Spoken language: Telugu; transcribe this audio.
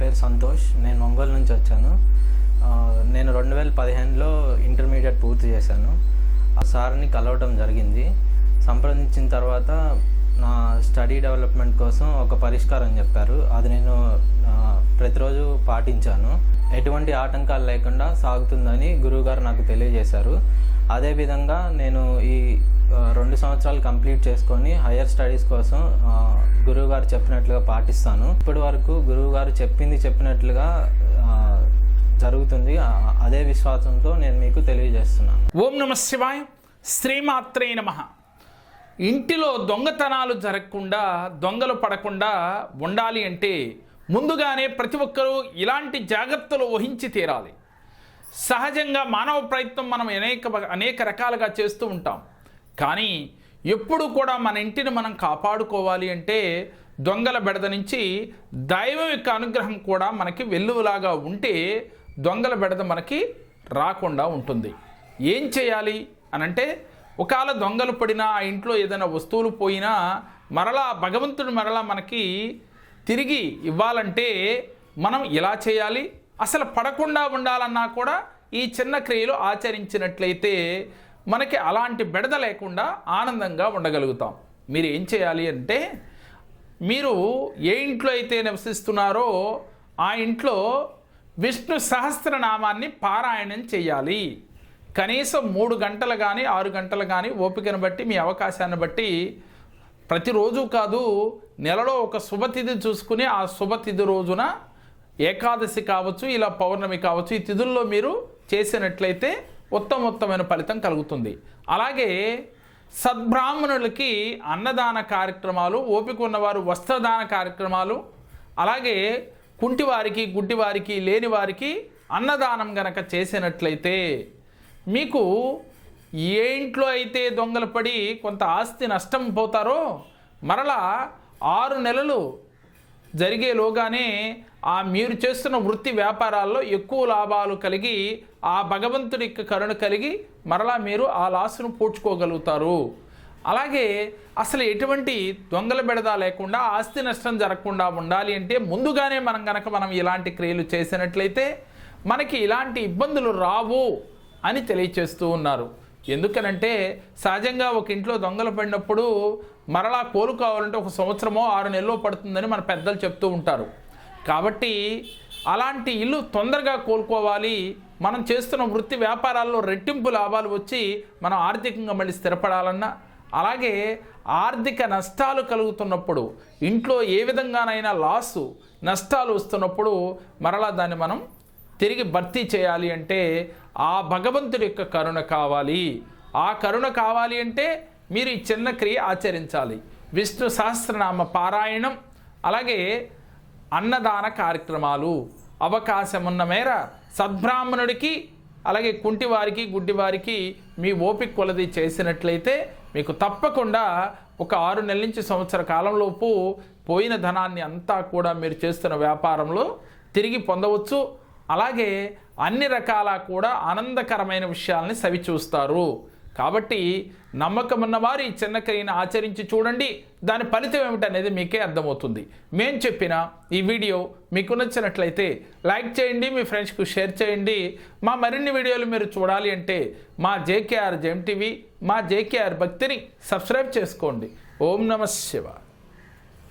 పేరు సంతోష్. నేను ఒంగోలు నుంచి వచ్చాను. నేను రెండు వేల పదిహేనులో ఇంటర్మీడియట్ పూర్తి చేశాను. ఆ సార్ని కలవటం జరిగింది. సంప్రదించిన తర్వాత నా స్టడీ డెవలప్మెంట్ కోసం ఒక పరిష్కారం చెప్పారు. అది నేను ప్రతిరోజు పాటించాను. ఎటువంటి ఆటంకాలు లేకుండా సాగుతుందని గురువుగారు నాకు తెలియజేశారు. అదేవిధంగా నేను ఈ రెండు సంవత్సరాలు కంప్లీట్ చేసుకొని హయ్యర్ స్టడీస్ కోసం గురువు గురువుగారు చెప్పినట్లుగా పాటిస్తాను. ఇప్పటి వరకు గురువుగారు చెప్పింది చెప్పినట్లుగా జరుగుతుంది. అదే విశ్వాసంతో నేను మీకు తెలియజేస్తున్నాను. ఓం నమ శివాయ శ్రీమాత్రే నమ. ఇంటిలో దొంగతనాలు జరగకుండా దొంగలు పడకుండా ఉండాలి అంటే ముందుగానే ప్రతి ఒక్కరూ ఇలాంటి జాగ్రత్తలు వహించి తీరాలి. సహజంగా మానవ ప్రయత్నం మనం అనేక అనేక రకాలుగా చేస్తూ ఉంటాం. కానీ ఎప్పుడు కూడా మన ఇంటిని మనం కాపాడుకోవాలి అంటే దొంగల బెడద నుంచి దైవం యొక్క అనుగ్రహం కూడా మనకి వెల్లువలాగా ఉంటే దొంగల బెడద మనకి రాకుండా ఉంటుంది. ఏం చేయాలి అనంటే ఒకవేళ దొంగలు పడినా ఆ ఇంట్లో ఏదైనా వస్తువులు పోయినా మరలా భగవంతుడు మరలా మనకి తిరిగి ఇవ్వాలంటే మనం ఇలా చేయాలి? అసలు పడకుండా ఉండాలన్నా కూడా ఈ చిన్న క్రియలు ఆచరించినట్లయితే మనకి అలాంటి బెడద లేకుండా ఆనందంగా ఉండగలుగుతాం. మీరు ఏం చేయాలి అంటే మీరు ఏ ఇంట్లో అయితే నివసిస్తున్నారో ఆ ఇంట్లో విష్ణు సహస్రనామాన్ని పారాయణం చేయాలి. కనీసం మూడు గంటలు కానీ ఆరు గంటలు కానీ ఓపికను బట్టి మీ అవకాశాన్ని బట్టి ప్రతిరోజు కాదు నెలలో ఒక శుభతిథి చూసుకుని ఆ శుభతిథి రోజున ఏకాదశి కావచ్చు ఇలా పౌర్ణమి కావచ్చు ఈ తిథుల్లో మీరు చేసినట్లయితే ఉత్తమోత్తమైన ఫలితం కలుగుతుంది. అలాగే సద్బ్రాహ్మణులకి అన్నదాన కార్యక్రమాలు ఓపిక ఉన్నవారు వస్త్రదాన కార్యక్రమాలు అలాగే కుంటివారికి గుడ్డివారికి లేని వారికి అన్నదానం గనక చేసినట్లయితే మీకు ఏ ఇంట్లో అయితే దొంగలు పడి కొంత ఆస్తి నష్టం పోతారో మరలా ఆరు నెలలు జరిగేలోగానే ఆ మీరు చేస్తున్న వృత్తి వ్యాపారాల్లో ఎక్కువ లాభాలు కలిగి ఆ భగవంతుడి యొక్క కరుణ కలిగి మరలా మీరు ఆ లాసును పూడ్చుకోగలుగుతారు. అలాగే అసలు ఎటువంటి దొంగల బెడద లేకుండా ఆస్తి నష్టం జరగకుండా ఉండాలి అంటే ముందుగానే మనం గనక మనం ఇలాంటి క్రియలు చేసినట్లయితే మనకి ఇలాంటి ఇబ్బందులు రావు అని తెలియచేస్తూ ఉన్నారు. ఎందుకనంటే సహజంగా ఒక ఇంట్లో దొంగలు పడినప్పుడు మరలా కోలు కావాలంటే ఒక సంవత్సరమో ఆరు నెలలో పడుతుందని మన పెద్దలు చెప్తూ ఉంటారు. కాబట్టి అలాంటి ఇల్లు తొందరగా కోలుకోవాలి. మనం చేస్తున్న వృత్తి వ్యాపారాల్లో రెట్టింపు లాభాలు వచ్చి మనం ఆర్థికంగా మళ్ళీ స్థిరపడాలన్నా అలాగే ఆర్థిక నష్టాలు కలుగుతున్నప్పుడు ఇంట్లో ఏ విధంగానైనా లాసు నష్టాలు వస్తున్నప్పుడు మరలా దాన్ని మనం తిరిగి భర్తీ చేయాలి అంటే ఆ భగవంతుడి యొక్క కరుణ కావాలి. ఆ కరుణ కావాలి అంటే మీరు ఈ చిన్న క్రియ ఆచరించాలి. విష్ణు సహస్రనామ పారాయణం అలాగే అన్నదాన కార్యక్రమాలు. అవకాశం ఉన్న మేర సద్బ్రాహ్మణుడికి అలాగే కుంటివారికి గుడ్డివారికి మీ ఓపిక కొలది చేసినట్లయితే మీకు తప్పకుండా ఒక ఆరు నెలల నుంచి సంవత్సర కాలంలోపు పోయిన ధనాన్ని అంతా కూడా మీరు చేస్తున్న వ్యాపారంలో తిరిగి పొందవచ్చు. అలాగే అన్ని రకాల కూడా ఆనందకరమైన విషయాల్ని సవిచూస్తారు కాబట్టి నమ్మకం ఉన్నవారు ఈ చిన్న క్రియను ఆచరించి చూడండి. దాని ఫలితం ఏమిటనేది మీకే అర్థమవుతుంది. మేం చెప్పిన ఈ వీడియో మీకు నచ్చినట్లయితే లైక్ చేయండి మీ ఫ్రెండ్స్కు షేర్ చేయండి. మా మరిన్ని వీడియోలు మీరు చూడాలి అంటే మా జేకేఆర్ జెమ్ టీవీ మా జేకేఆర్ భక్తిని సబ్స్క్రైబ్ చేసుకోండి. ఓం నమ శివ